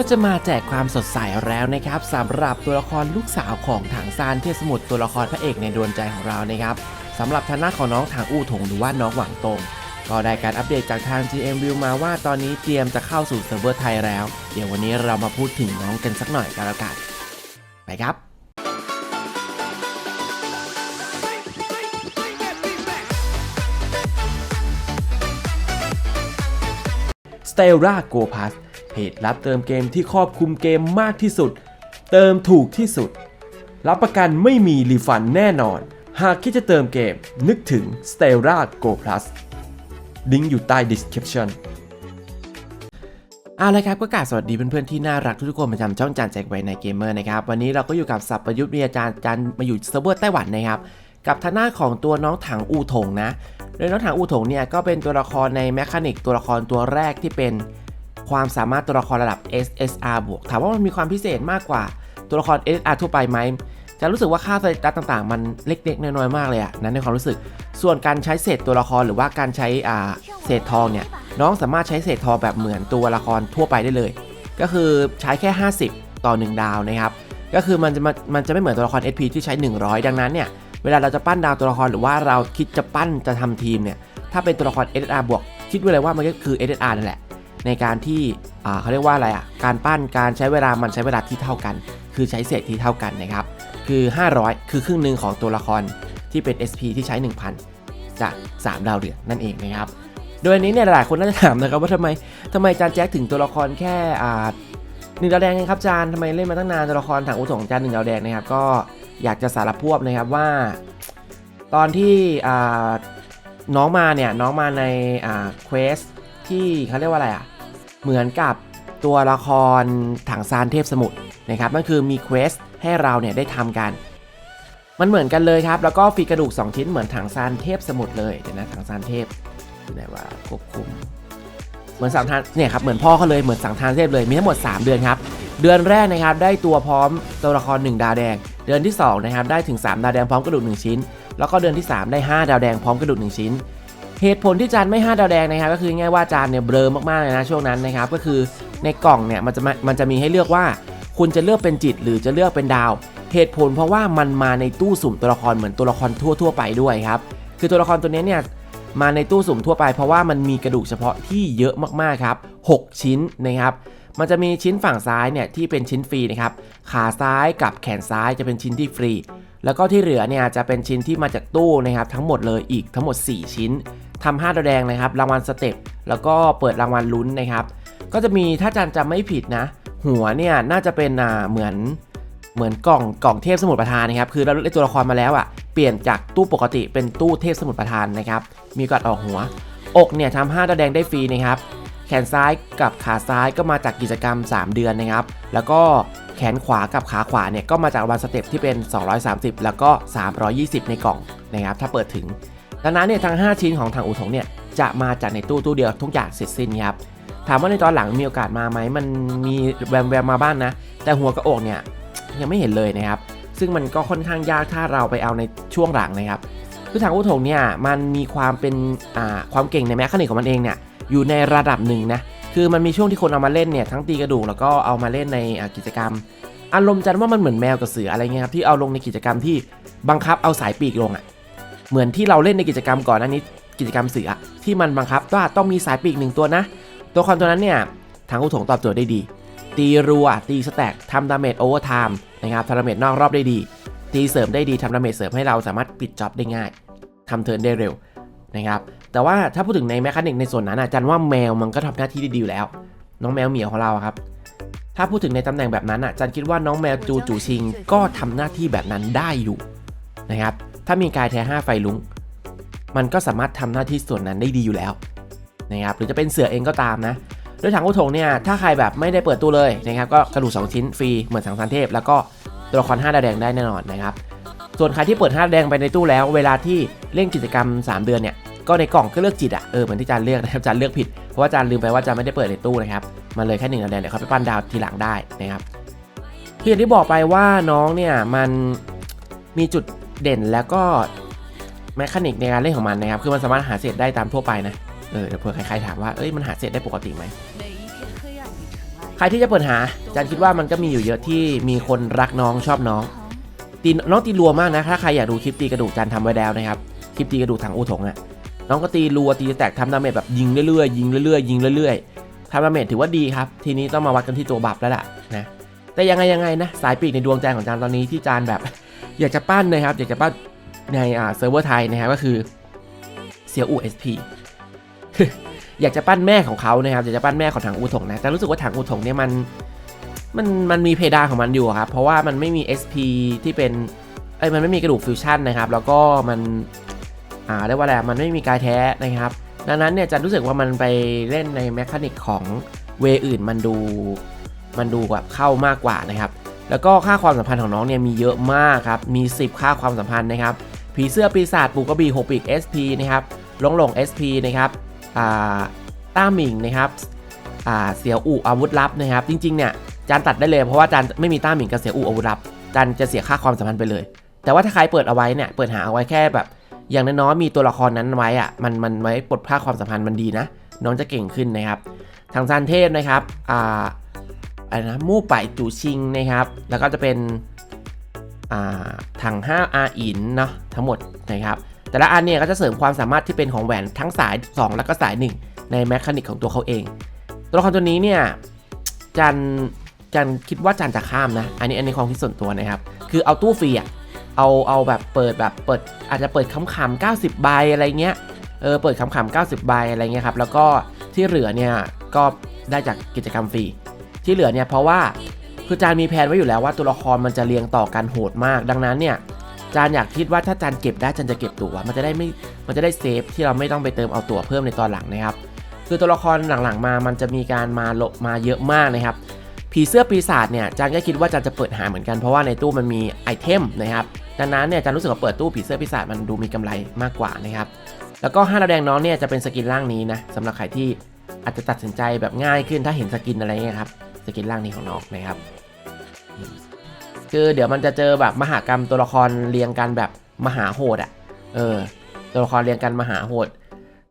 ก็จะมาแจกความสดใสแล้วนะครับสำหรับตัวละครลูกสาวของถังซานเทพสมุทรตัวละครพระเอกในดวงใจของเรานะครับสำหรับทางหน้าของน้องถังอู้ถงหรือว่าน้องหวังตงก็ได้การอัปเดตจากทาง GM View มาว่าตอนนี้เตรียมจะเข้าสู่เซิร์ฟเวอร์ไทยแล้ว เดี๋ยววันนี้เรามาพูดถึงน้องกันสักหน่อยกันแล้วกันไปครับ s t e l l a Go Pass เพ จรับเติมเกมที่ครอบคลุมเกมมากที่สุด เติมถูกที่สุด รับประกันไม่มีรีฟันแน่นอน หากคิดจะเติมเกมนึกถึง s t e l l a Go Plus ลิงก์อยู่ใต้ description เอาละครับก็กราบสวัสดีเพื่อนๆที่น่ารักทุกคนประจำช่องจานแจกไว้ในเกมเมอร์นะครับ วันนี้เราก็อยู่กับสับประยุทธ์มีอาจารย์จันมาอยู่เซิร์ฟเวอร์ไต้หวันนะครับ กับทางหน้าของตัวน้องถังอูถงนะโดยน้องถังอูถงเนี่ยก็เป็นตัวละครในแมคานิกตัวละครตัวแรกที่เป็น ความสามารถตัวละครระดับ SSR บวกถามว่ามันมีความพิเศษมากกว่าตัวละคร SSR ทั่วไปไหมจะรู้สึกว่าค่าสเตตัสต่างๆ มันเล็กๆ น้อยๆ มากเลยอะนั้นในความรู้สึก ส่วนการใช้เศษตัวละครหรือว่าการใช้อ่าเศษทองเนี่ยน้องสามารถใช้เศษทองแบบเหมือนตัวละครทั่วไปได้เลย ก็คือใช้แค่ 50 ต่อ 1 ดาวนะครับก็คือมันจะมันจะไม่เหมือนตัวละคร SP ที่ใช้ 100 ดังนั้นเนี่ยเวลาเราจะปั้นดาวตัวละครหรือว่าเราคิดจะปั้นจะทำทีมเนี่ยถ้าเป็นตัวละคร SSR บวกคิดไว้เลยว่ามันก็คือ SSR นั่นแหละ ในการที่เขาเรียกว่าอะไรอะการปั้นการใช้เวลามันใช้เวลาที่เท่ากัน คือใช้เศษที่เท่ากันนะครับคือ 500 คือครึ่งหนึ่งของตัวละครที่เป็น SP ที่ใช้ 1,000 จาก 3 ดาวเดือนนั่นเองนะครับ โดยอันนี้เนี่ยหลายคนน่าจะถามนะครับว่าทำไมทำไมจานแจ็คถึงตัวละครแค่หนึ่งดาวแดงเองครับจานทำไมเล่นมาตั้งนานตัวละครถังอุถงจานหนึ่งดาวแดงนะครับก็อยากจะสารพวบนะครับว่า ตอนที่น้องมาเนี่ยน้องมาในเควสที่เขาเรียกว่าอะไรอะ เหมือนกับตัวละครถังซานเทพสมุทรนะครับนั่นคือมีเควสให้เราเนี่ยได้ทำกัน มันเหมือนกันเลยครับ แล้วก็ฟีกระดูก 2 ชิ้นเหมือนถังซานเทพสมุทรเลยเดี๋ยวนะถังซานเทพอยู่ไหนว่าควบคุม เหมือนสังทานเนี่ยครับเหมือนพ่อเขาเลยเหมือนสังทานเทพเลยมีทั้งหมด 3 เดือนครับ เดือนแรกนะครับได้ตัวพร้อมตัวละคร 1 ดาวแดง เดือนที่2นะครับได้ถึง 3 ดาวแดงพร้อมกระดูก1ชิ้น แล้วก็เดือนที่ 3 ได้ 5 ดาวแดงพร้อมกระดูก1ชิ้น เหตุผลที่จานไม่5ดาวแดงนะครับก็คือง่ายว่าจานเนี่ยเบลอมากๆเลยนะช่วงนั้นนะครับก็คือในกล่องเนี่ยมันจะมามันจะมีให้เลือกว่า คุณจะเลือกเป็นจิตหรือจะเลือกเป็นดาว เหตุผลเพราะว่ามันมาในตู้สุ่มตัวละครเหมือนตัวละครทั่ว ๆ ไปด้วยครับคือตัวละครตัวนี้เนี่ยมาในตู้สุ่มทั่วไปเพราะว่ามันมีกระดูกเฉพาะที่เยอะมากๆครับ 6 ชิ้นนะครับ มันจะมีชิ้นฝั่งซ้ายเนี่ยที่เป็นชิ้นฟรีนะครับ ขาซ้ายกับแขนซ้ายจะเป็นชิ้นที่ฟรี แล้วก็ที่เหลือเนี่ยจะเป็นชิ้นที่มาจากตู้นะครับทั้งหมดเลยอีกทั้งหมด 4 ชิ้น ทำ5ดาวแดงนะครับ รางวัลสเต็ปแล้วก็เปิดรางวัลลุ้นนะครับ ก็จะมีถ้าจันจำไม่ผิดนะ หัวเนี่ยน่าจะเป็นอ่าเหมือนเหมือนกล่องกล่องเทพสมุทรประทานนะครับคือเราเล่นตัวละครมาแล้วอะเปลี่ยนจากตู้ปกติเป็นตู้เทพสมุทรประทานนะครับ มีกัดออกหัว อกเนี่ยทำห้าดาวแดงได้ฟรีนะครับแขนซ้ายกับขาซ้ายก็มาจากกิจกรรม 3 เดือนนะครับ แล้วก็แขนขวากับขาขวาเนี่ยก็มาจากวันสเต็ปที่เป็น 230 แล้วก็ 320 ในกล่องนะครับ ถ้าเปิดถึง ดังนั้นเนี่ยทั้ง 5 ชิ้นของทางอุทงเนี่ยจะมาจากในตู้ตู้เดียวทุกอย่างเสร็จสิ้นครับถามว่าในตอนหลังมีโอกาสมาไหมมันมีแวมแวมมาบ้างนะ แต่หัวกระอกเนี่ยยังไม่เห็นเลยนะครับซึ่งมันก็ค่อนข้างยากถ้าเราไปเอาในช่วงหลังนะครับคือทางอุทงเนี่ยมันมีความเป็นความเก่งในแมคานิกของมันเองเนี่ยอยู่ในระดับหนึ่งนะคือมันมีช่วงที่คนเอามาเล่นเนี่ยทั้งตีกระดูกแล้วก็เอามาเล่นในกิจกรรม อารมณ์จันว่ามันเหมือนแมวกับเสืออะไรเงี้ยครับที่เอาลงในกิจกรรมที่บังคับเอาสายปีกลงอะ่ะ เหมือนที่เราเล่นในกิจกรรมก่อนหน้านี้กิจกรรมเสือที่มันบังคับว่าต้องมีสายปีกหนึ่งตัวนะ ตัวละครตัวนั้นเนี่ยทางอุทงตอบโจทย์ได้ดี ตีรัว ตีสแต็กทำดาเมจโอเวอร์ไทม์นะครับทำดาเมจนอกรอบได้ดี ตีเสริมได้ดีทำดาเมจเสริมให้เราสามารถปิดจ็อบได้ง่ายทำเทิร์นได้เร็วนะครับแต่ว่าถ้าพูดถึงในแมคานิกในส่วนนั้นอาจันว่าแมวมันก็ทำหน้าที่ได้ดีอยู่แล้ว น้องแมวเหมียวของเราครับถ้าพูดถึงในตำแหน่งแบบนั้นอะจันคิดว่าน้องแมวจูจูชิงก็ทำหน้าที่แบบนั้นได้อยู่นะครับ ถ้ามีกายแท้5ไฟลุงมันก็สามารถทำหน้าที่ส่วนนั้นได้ดีอยู่แล้วนะครับหรือจะเป็นเสือเองก็ตามนะโดยถังอุทงเนี่ยถ้าใครแบบไม่ได้เปิดตู้เลยนะครับก็กระดูก2ชิ้นฟรีเหมือนสังสารเทพ แล้วก็ตัวละคร5ดาวแดงได้แน่นอนนะครับส่วนใครที่เปิด5ดาวแดงไปในตู้แล้ว เวลาที่เล่นกิจกรรม 3 เดือนเนี่ยก็ในกล่องก็เลือกจิตอะเออเหมือนที่จานเลือกนะครับจานเลือกผิดเพราะว่าจานลืมไปว่าจานไม่ได้เปิดในตู้นะครับมันเลยแค่หนึ่งดาวแดงเดี๋ยวเขาไปปั้นดาวทีหลังได้นะครับที่อย่างที่บอกไปว่าน้องเนี่ยมันมีจุด เด่นแล้วก็แมคานิกในการเล่นของมันนะครับ คือมันสามารถหาเศษได้ตามทั่วไปนะ เออเผื่อใครๆถามว่า เอ้ย มันหาเศษได้ปกติไหม ใครที่จะเปิดหาจันคิดว่ามันก็มีอยู่เยอะที่มีคนรักน้องชอบน้อง ตีน้องตีรัวมากนะ ถ้าใครอยากดูคลิปตีกระดูกจานทำไว้แล้วนะครับ คลิปตีกระดูกถังอูถงอะ่ะ น้องก็ตีรัวตีแตกทำดาเมจแบบยิงเรื่อยๆยิงเรื่อยๆยิงเรื่อยๆทำดาเมจถือว่าดีครับ ทีนี้ต้องมาวัดกันที่ตัวบัฟแล้วล่ะนะ แต่ยังไงยังไงนะ สายปีกในดวงใจของจานตอนนี้ที่จันแบบ อยากจะปั้นนะครับ อยากจะปั้นในอ่าเซิร์ฟเวอร์ไทยนะครับก็คือเซียอูเอสพีอยากจะปั้นแม่ของเขานะครับอยากจะปั้นแม่ของถังอูถงนะแต่รู้สึกว่าถังอูถงเนี่ยมันมันมันมีเพดานของมันอยู่ครับเพราะว่ามันไม่มี SP ที่เป็นเอ้ยมันไม่มีกระดูกฟิวชั่นนะครับแล้วก็มันอ่าเรียกว่าอะไรมันไม่มีกายแท้นะครับ ดังนั้นเนี่ยจะรู้สึกว่ามันไปเล่นในแมคานิกของเวอื่นมันดูมันดูแบบเข้ามากกว่านะครับ แล้วก็ค่าความสัมพันธ์ของน้องเนี่ยมีเยอะมากครับ มี 10 ค่าความสัมพันธ์นะครับ ผีเสื้อปีศาจปูกระบี่หกปีก SP นะครับลงหลง SP นะครับต้าหมิงนะครับเสียวอู่อาวุธลับนะครับ จริงๆเนี่ยจานตัดได้เลยเพราะว่าจานไม่มีต้าหมิงกับเสียวอู่อาวุธลับจานจะเสียค่าความสัมพันธ์ไปเลย แต่ว่าถ้าใครเปิดเอาไว้เนี่ยเปิดหาเอาไว้แค่แบบ อย่างน้อยๆมีตัวละครนั้นไว้อะมันมันไว้ปลดค่าความสัมพันธ์มันดีนะ น้องจะเก่งขึ้นนะครับทางซานเทพนะครับอ่า อะไรนะมู่ไปจูชิงนะครับ แล้วก็จะเป็นถัง5อาอินเนาะทั้งหมดนะครับ แต่ละอันเนี่ยก็จะเสริมความสามารถที่เป็นของแหวนทั้งสาย 2 แล้วก็สาย 1 ในแมคานิกของตัวเขาเอง ตัวละครตัวนี้เนี่ยจันจันคิดว่าจันจะข้ามนะ อันนี้อันนี้ความคิดส่วนตัวนะครับ คือเอาตู้ฟรีอะเอาเอาแบบเปิดแบบเปิดอาจจะเปิดคำๆ90ใบอะไรเงี้ยเออเปิดคำๆ90ใบอะไรเงี้ยครับแล้วก็ที่เหลือเนี่ยก็ได้จากกิจกรรมฟรี ที่เหลือเนี่ยเพราะว่าคือจานมีแผนไว้อยู่แล้วว่าตัวละครมันจะเรียงต่อกันโหดมาก ดังนั้นเนี่ยจานอยากคิดว่าถ้าจานเก็บได้จานจะเก็บตัวมันจะได้ไม่มันจะได้เซฟที่เราไม่ต้องไปเติมเอาตัวเพิ่มในตอนหลังนะครับคือตัวละครหลังๆมา มันจะมีการมาโลมาเยอะมากนะครับผีเสื้อปีศาจเนี่ยจานก็คิดว่าจานจะเปิดหาเหมือนกันเพราะว่าในตู้มันมีไอเทมนะครับดังนั้นเนี่ยจานรู้สึกว่าเปิดตู้ผีเสื้อปีศาจมันดูมีกำไรมากกว่านะครับแล้วก็ห้าดาวแดงน้องเนี่ยจะเป็นสกินล่างนี้นะสำหรับใครที่อาจจะตัดสินใจแบบง่ายขึ้นถ้าเห็นสกินอะไรเงี้ยครับ สกินล่างนี้ของน้องนะครับ คือเดี๋ยวมันจะเจอแบบมหากรรมตัวละครเรียงกันแบบมหาโหดอะ่ะ เออ ตัวละครเรียงกันมหาโหด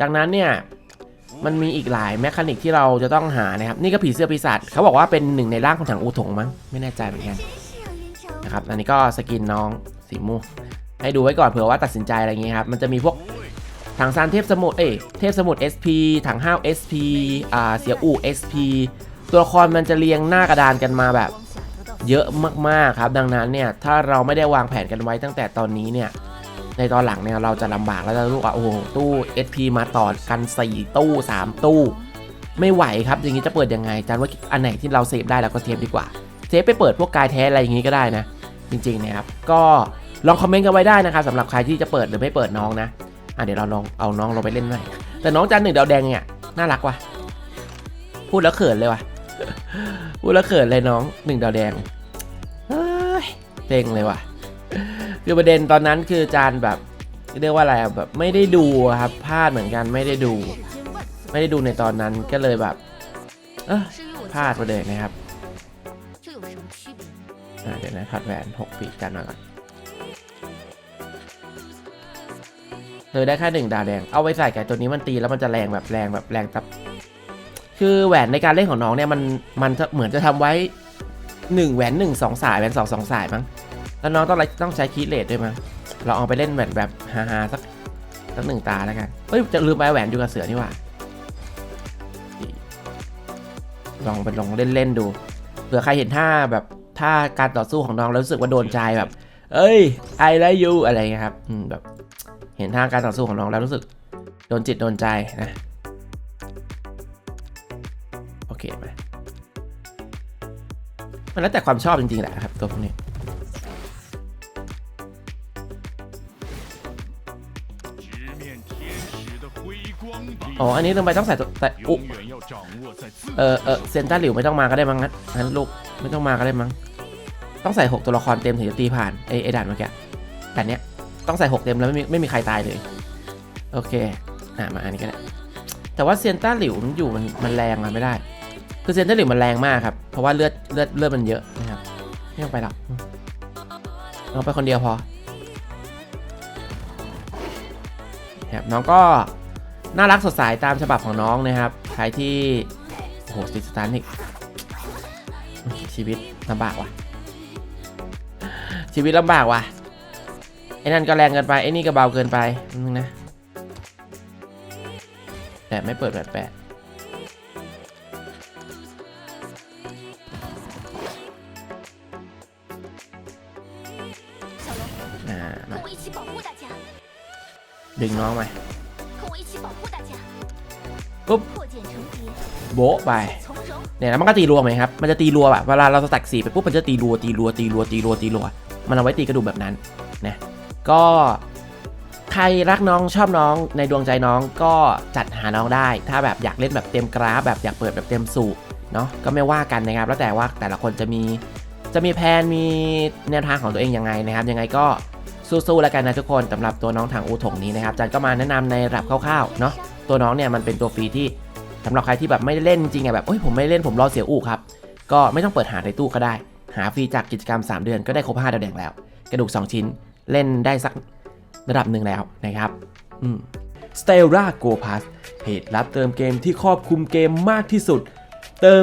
ดังนั้นเนี่ย มันมีอีกหลายแมคานิกที่เราจะต้องหานะครับ นี่ก็ผีเสื้อปีศาจเขาบอกว่าเป็นหนึ่งในร่างของถังอูถงมั้ง ไม่แน่ใจเหมือนกันนะครับ อันนี้ก็สกินน้องสีม่วงให้ดูไว้ก่อนเผื่อว่าตัดสินใจอะไรอย่างเงี้ยครับ มันจะมีพวกถังซานเทพสมุทรเอ้เทพสมุทร SP ถังห้าว SP อ่า เสียอู่ SP ตัวละครมันจะเรียงหน้ากระดานกันมาแบบ เยอะมากๆครับ ดังนั้นเนี่ยถ้าเราไม่ได้วางแผนกันไว้ตั้งแต่ตอนนี้เนี่ยในตอนหลังเนี่ยเราจะลำบากแล้วจะรู้ว่าโอ้โหตู้ SP มาต่อกัน 4 ตู้ 3 ตู้ ไม่ไหวครับอย่างนี้จะเปิดยังไงจันว่าอันไหนที่เราเซฟได้เราก็เซฟดีกว่าเซฟไปเปิดพวกกายแท้อะไรอย่างนี้ก็ได้นะ จริงๆนะครับก็ลองคอมเมนต์กันไว้ได้นะครับสำหรับใครที่จะเปิดหรือไม่เปิดน้องนะอะเดี๋ยวเราลองเอาน้องเราไปเล่นหน่อยแต่น้องจันหนึ่งดาวแดงเนี่ยน่ารักว่ะพูดแล้วเขินเลยว่ะ พูดแล้วเขินเลยน้องหนึ่งดาวแดงเต็งเลยว่ะ คือประเด็นตอนนั้นคือจานแบบเรียกว่าอะไรแบบไม่ได้ดูครับพลาดเหมือนกันไม่ได้ดู ไม่ได้ดูในตอนนั้นก็เลยแบบพลาดไปเลยนะครับเดี๋ยวนะถอดแหวน6ปีกันมาก่อนเลยได้แค่หนึ่งดาวแดง เอาไว้ใส่ไก่ตัวนี้มันตีแล้วมันจะแรงแบบแรงแบบแรงตับ คือแหวนในการเล่นของน้องเนี่ยมันมันเหมือนจะทำไว้หนึ่งแหวนหนึ่งสองสายแหวนสองสองสายมั้งแล้วน้องต้องไรต้องใช้คีเลทด้วยมั้งเราเอาไปเล่นแหวนแบบฮาๆสักสักหนึ่งตาแล้วกันเฮ้ยจะลืมไปแหวนอยู่กับเสือนี่ว่าลองไปลองเล่นๆดูเผื่อใครเห็นท่าแบบท่าการต่อสู้ของน้องแล้วรู้สึกว่าโดนใจแบบ เอ้ยไอไลยูอะไรเงี้ยครับอืมแบบ เห็นท่าการต่อสู้ของน้องแล้วรู้สึกโดนจิตโดนใจนะ มันแล้วแต่ความชอบจริงๆแหละครับตัวพวกนี้อ๋อ อันนี้ลงไปต้องใส่ตัวแต่อุเออเออเซนต้าหลิวไม่ต้องมาก็ได้มั้งงั้นงั้นลูกไม่ต้องมาก็ได้มั้ง ต้องใส่หกตัวละครเต็มถึงจะตีผ่านไอไอด่านเมื่อกี้ด่านเนี้ยต้องใส่หกเต็มแล้วไม่มีไม่มีใครตายเลย โอเค อ่ามาอันนี้ก็ได้ แต่ว่าเซนต้าหลิวมันอยู่มันมันแรงมาไม่ได้ คือเซนต้าหลิวมันแรงมากครับ เพราะว่าเลือดเลือดเลือดมันเยอะนะครับ ไม่ต้องไปหรอกน้องไปคนเดียวพอครับน้องก็น่ารักสดใสตามฉบับของน้องนะครับใครที่โอ้โหติดสตาร์นิกชีวิตลำบากว่ะ ชีวิตลำบากว่ะไอ้นั่นก็แรงเกินไปไอ้นี่ก็เบาเกินไปนึงนะแต่ไม่เปิดแปดแปด ดึงน้องไปปุ๊บโบไปเนี่ยนะมันก็ตีรัวไหมครับ มันจะตีรัวแบบเวลาเราสแต็กสีไปปุ๊บมันจะตีรัวตีรัวตีรัวตีรัวตีรัว มันเอาไว้ตีกระดูกแบบนั้นนะก็ใครรักน้องชอบน้องในดวงใจน้องก็จัดหาน้องได้ ถ้าแบบอยากเล่นแบบเต็มกราฟแบบอยากเปิดแบบเต็มสูบเนาะก็ไม่ว่ากันนะครับ แล้วแต่ว่าแต่ละคนจะมีจะมีแพนมีแนวทางของตัวเองยังไงนะครับ ยังไงก็ สู้ๆแล้วกันนะทุกคนสำหรับตัวน้องถังอูถงนี้นะครับจันก็มาแนะนำในระดับคร่าวๆเนาะตัวน้องเนี่ยมันเป็นตัวฟรีที่สำหรับใครที่แบบไม่ได้เล่นจริงอะแบบเอ้ยผมไม่เล่นผมรอเสียอู่ครับก็ไม่ต้องเปิดหาในตู้ก็ได้ หาฟรีจากกิจกรรม 3 เดือนก็ได้ครบ5ดาวแดงแล้ว กระดูก 2 ชิ้นเล่นได้สักระดับหนึ่งแล้วนะครับอืม s t e l l a Go Pass เพจรับเติมเกมที่ครอบคลุมเกมมากที่สุด เติม